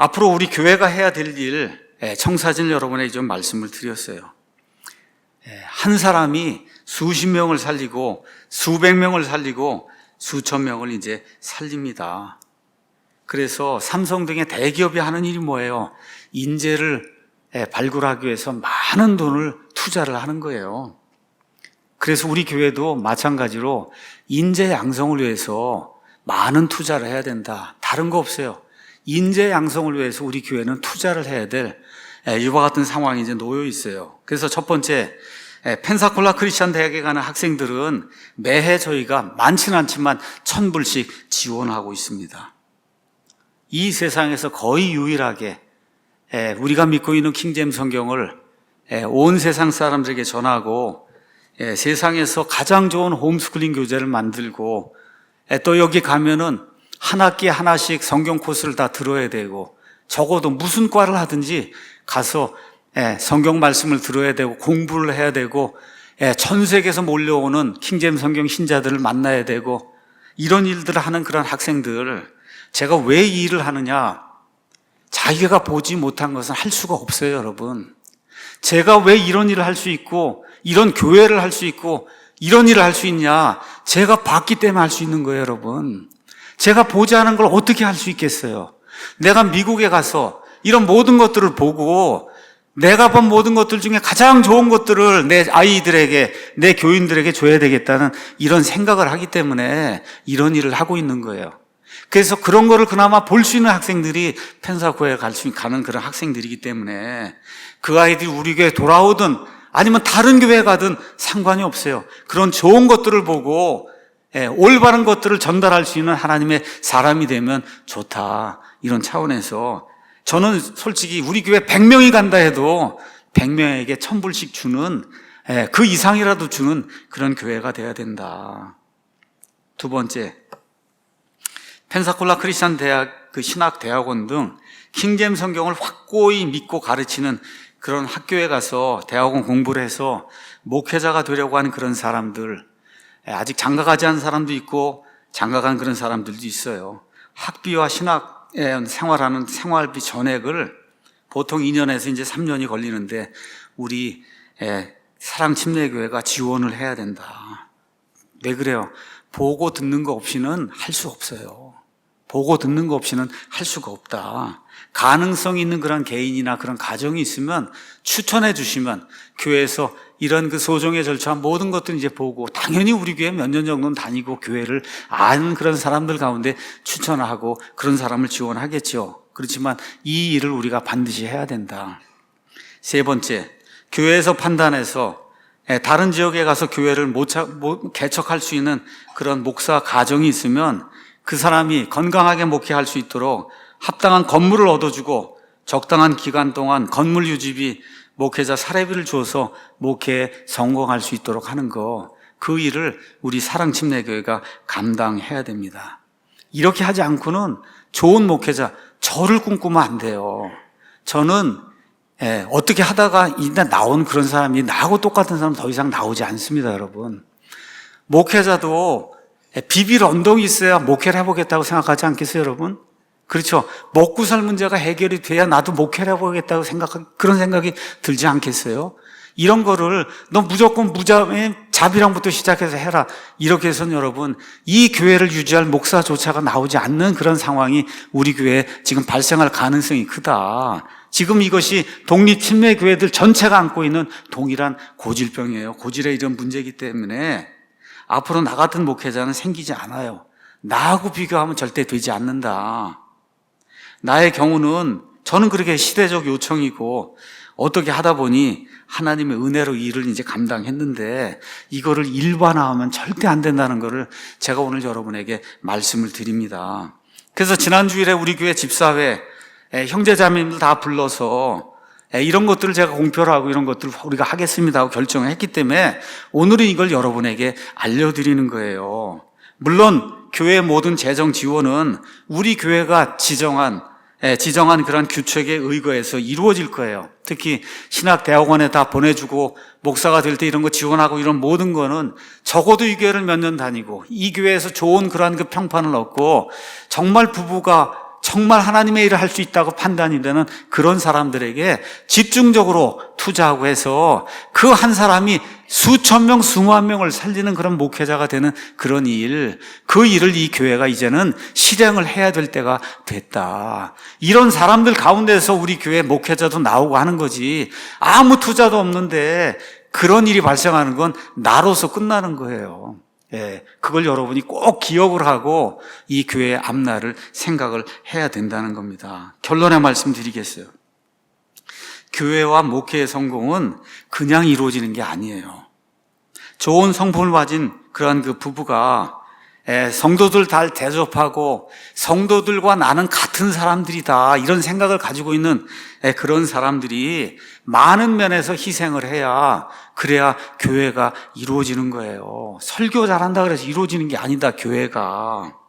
앞으로 우리 교회가 해야 될 일, 예, 청사진 여러분에게 좀 말씀을 드렸어요. 예, 한 사람이 수십 명을 살리고 수백 명을 살리고 수천 명을 이제 살립니다. 그래서 삼성 등의 대기업이 하는 일이 뭐예요? 인재를 예, 발굴하기 위해서 많은 돈을 투자를 하는 거예요. 그래서 우리 교회도 마찬가지로 인재 양성을 위해서 많은 투자를 해야 된다. 다른 거 없어요. 인재 양성을 위해서 우리 교회는 투자를 해야 될 예, 이와 같은 상황이 이제 놓여 있어요. 그래서 첫 번째, 예, 펜사콜라 크리스천 대학에 가는 학생들은 매해 저희가 많지는 않지만 천 불씩 지원하고 있습니다. 이 세상에서 거의 유일하게 예, 우리가 믿고 있는 킹잼 성경을 예, 온 세상 사람들에게 전하고 예, 세상에서 가장 좋은 홈스쿨링 교재를 만들고 예, 또 여기 가면은 한 학기에 하나씩 성경 코스를 다 들어야 되고 적어도 무슨 과를 하든지 가서 예, 성경 말씀을 들어야 되고 공부를 해야 되고 예, 전 세계에서 몰려오는 킹잼 성경 신자들을 만나야 되고 이런 일들을 하는 그런 학생들 제가 왜 이 일을 하느냐? 자기가 보지 못한 것은 할 수가 없어요 여러분. 제가 왜 이런 일을 할 수 있고 이런 교회를 할 수 있고 이런 일을 할 수 있냐? 제가 봤기 때문에 할 수 있는 거예요 여러분 제가 보지 않은 걸 어떻게 할 수 있겠어요 내가 미국에 가서 이런 모든 것들을 보고 내가 본 모든 것들 중에 가장 좋은 것들을 내 아이들에게, 내 교인들에게 줘야 되겠다는 이런 생각을 하기 때문에 이런 일을 하고 있는 거예요. 그래서 그런 거를 그나마 볼 수 있는 학생들이 펜사코에 갈 수, 가는 그런 학생들이기 때문에 그 아이들이 우리 교회에 돌아오든 아니면 다른 교회에 가든 상관이 없어요. 그런 좋은 것들을 보고 예, 올바른 것들을 전달할 수 있는 하나님의 사람이 되면 좋다. 이런 차원에서 저는 솔직히 우리 교회 100명이 간다 해도 100명에게 1000불씩 주는 예, 그 이상이라도 주는 그런 교회가 돼야 된다. 두 번째, 펜사콜라 크리스천 대학 그 신학 대학원 등 킹잼 성경을 확고히 믿고 가르치는 그런 학교에 가서 대학원 공부를 해서 목회자가 되려고 하는 그런 사람들 예, 아직 장가 가지 않은 사람도 있고 장가 간 그런 사람들도 있어요. 학비와 신학에 생활하는 생활비 전액을 보통 2년에서 이제 3년이 걸리는데 우리 예, 사랑 침례교회가 지원을 해야 된다. 왜 그래요? 보고 듣는 거 없이는 할 수 없어요. 보고 듣는 거 없이는 할 수가 없다. 가능성 있는 그런 개인이나 그런 가정이 있으면 추천해 주시면 교회에서 이런 그 소정에 절차한 모든 것들 이제 보고 당연히 우리 교회 몇 년 정도는 다니고 교회를 아는 그런 사람들 가운데 추천하고 그런 사람을 지원하겠죠. 그렇지만 이 일을 우리가 반드시 해야 된다. 세 번째, 교회에서 판단해서 예, 다른 지역에 가서 교회를 못- 개척할 수 있는 그런 목사 가정이 있으면 그 사람이 건강하게 목회할 수 있도록 합당한 건물을 얻어주고 적당한 기간 동안 건물 유지비, 목회자 사례비를 주어서 목회에 성공할 수 있도록 하는 거, 그 일을 우리 사랑침례교회가 감당해야 됩니다. 이렇게 하지 않고는 좋은 목회자, 저를 꿈꾸면 안 돼요. 저는 예, 어떻게 하다가 일단 나온 그런 사람이 나하고 똑같은 사람 더 이상 나오지 않습니다, 여러분. 목회자도 예, 비빌 언덕이 있어야 목회를 해보겠다고 생각하지 않겠어요, 여러분? 그렇죠. 먹고 살 문제가 해결이 돼야 나도 목회를 해보겠다고 생각, 그런 생각이 들지 않겠어요? 이런 거를 너 무조건 무자의 자비랑부터 시작해서 해라. 이렇게 해서는 여러분, 이 교회를 유지할 목사조차가 나오지 않는 그런 상황이 우리 교회에 지금 발생할 가능성이 크다. 지금 이것이 독립 침례 교회들 전체가 안고 있는 동일한 고질병이에요. 고질의 이런 문제이기 때문에 앞으로 나 같은 목회자는 생기지 않아요. 나하고 비교하면 절대 되지 않는다. 나의 경우는 저는 그렇게 시대적 요청이고 어떻게 하다 보니 하나님의 은혜로 이 일을 이제 감당했는데 이거를 일반화하면 절대 안 된다는 것을 제가 오늘 여러분에게 말씀을 드립니다. 그래서 지난 주일에 우리 교회 집사회 에, 형제자매들 다 불러서 에, 이런 것들을 제가 공표를 하고 이런 것들을 우리가 하겠습니다 하고 결정을 했기 때문에 오늘은 이걸 여러분에게 알려드리는 거예요. 물론 교회 모든 재정 지원은 우리 교회가 지정한 예, 지정한 그런 규칙에 의거해서 이루어질 거예요. 특히 신학대학원에 다 보내주고 목사가 될 때 이런 거 지원하고 이런 모든 거는 적어도 이 교회를 몇 년 다니고 이 교회에서 좋은 그러한 그 평판을 얻고 정말 부부가 정말 하나님의 일을 할 수 있다고 판단이 되는 그런 사람들에게 집중적으로 투자하고 해서 그 한 사람이 수천 명, 수만 명을 살리는 그런 목회자가 되는 그런 일, 그 일을 이 교회가 이제는 실행을 해야 될 때가 됐다. 이런 사람들 가운데서 우리 교회 목회자도 나오고 하는 거지. 아무 투자도 없는데 그런 일이 발생하는 건 나로서 끝나는 거예요. 예, 그걸 여러분이 꼭 기억을 하고 이 교회의 앞날을 생각을 해야 된다는 겁니다. 결론의 말씀 드리겠어요. 교회와 목회의 성공은 그냥 이루어지는 게 아니에요. 좋은 성품을 가진 그러한 그 부부가 예, 성도들 잘 대접하고 성도들과 나는 같은 사람들이다 이런 생각을 가지고 있는 예, 그런 사람들이 많은 면에서 희생을 해야 그래야 교회가 이루어지는 거예요. 설교 잘한다 그래서 이루어지는 게 아니다 교회가.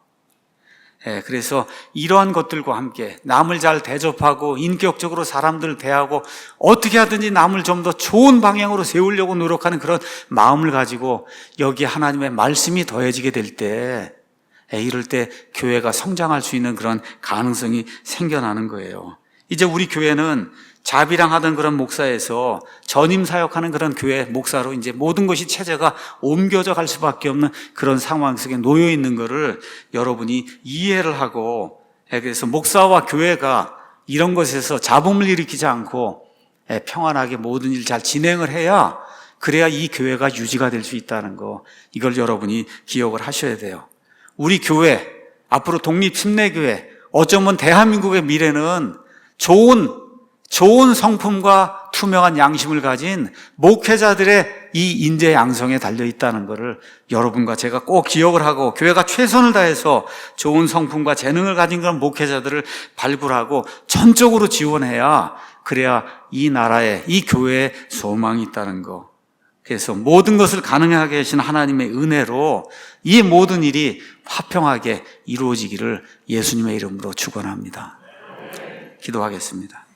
예, 그래서 이러한 것들과 함께 남을 잘 대접하고 인격적으로 사람들을 대하고 어떻게 하든지 남을 좀 더 좋은 방향으로 세우려고 노력하는 그런 마음을 가지고 여기에 하나님의 말씀이 더해지게 될 때, 예, 이럴 때 교회가 성장할 수 있는 그런 가능성이 생겨나는 거예요. 이제 우리 교회는 자비랑 하던 그런 목사에서 전임 사역하는 그런 교회 목사로 이제 모든 것이 체제가 옮겨져 갈 수밖에 없는 그런 상황 속에 놓여 있는 것을 여러분이 이해를 하고 예, 그래서 목사와 교회가 이런 것에서 잡음을 일으키지 않고 예, 평안하게 모든 일 잘 진행을 해야 그래야 이 교회가 유지가 될 수 있다는 거 이걸 여러분이 기억을 하셔야 돼요. 우리 교회 앞으로 독립 침례교회 어쩌면 대한민국의 미래는 좋은 좋은 성품과 투명한 양심을 가진 목회자들의 이 인재 양성에 달려 있다는 것을 여러분과 제가 꼭 기억을 하고 교회가 최선을 다해서 좋은 성품과 재능을 가진 그런 목회자들을 발굴하고 전적으로 지원해야 그래야 이 나라에 이 교회에 소망이 있다는 거. 그래서 모든 것을 가능하게 하신 하나님의 은혜로 이 모든 일이 화평하게 이루어지기를 예수님의 이름으로 축원합니다. 기도하겠습니다.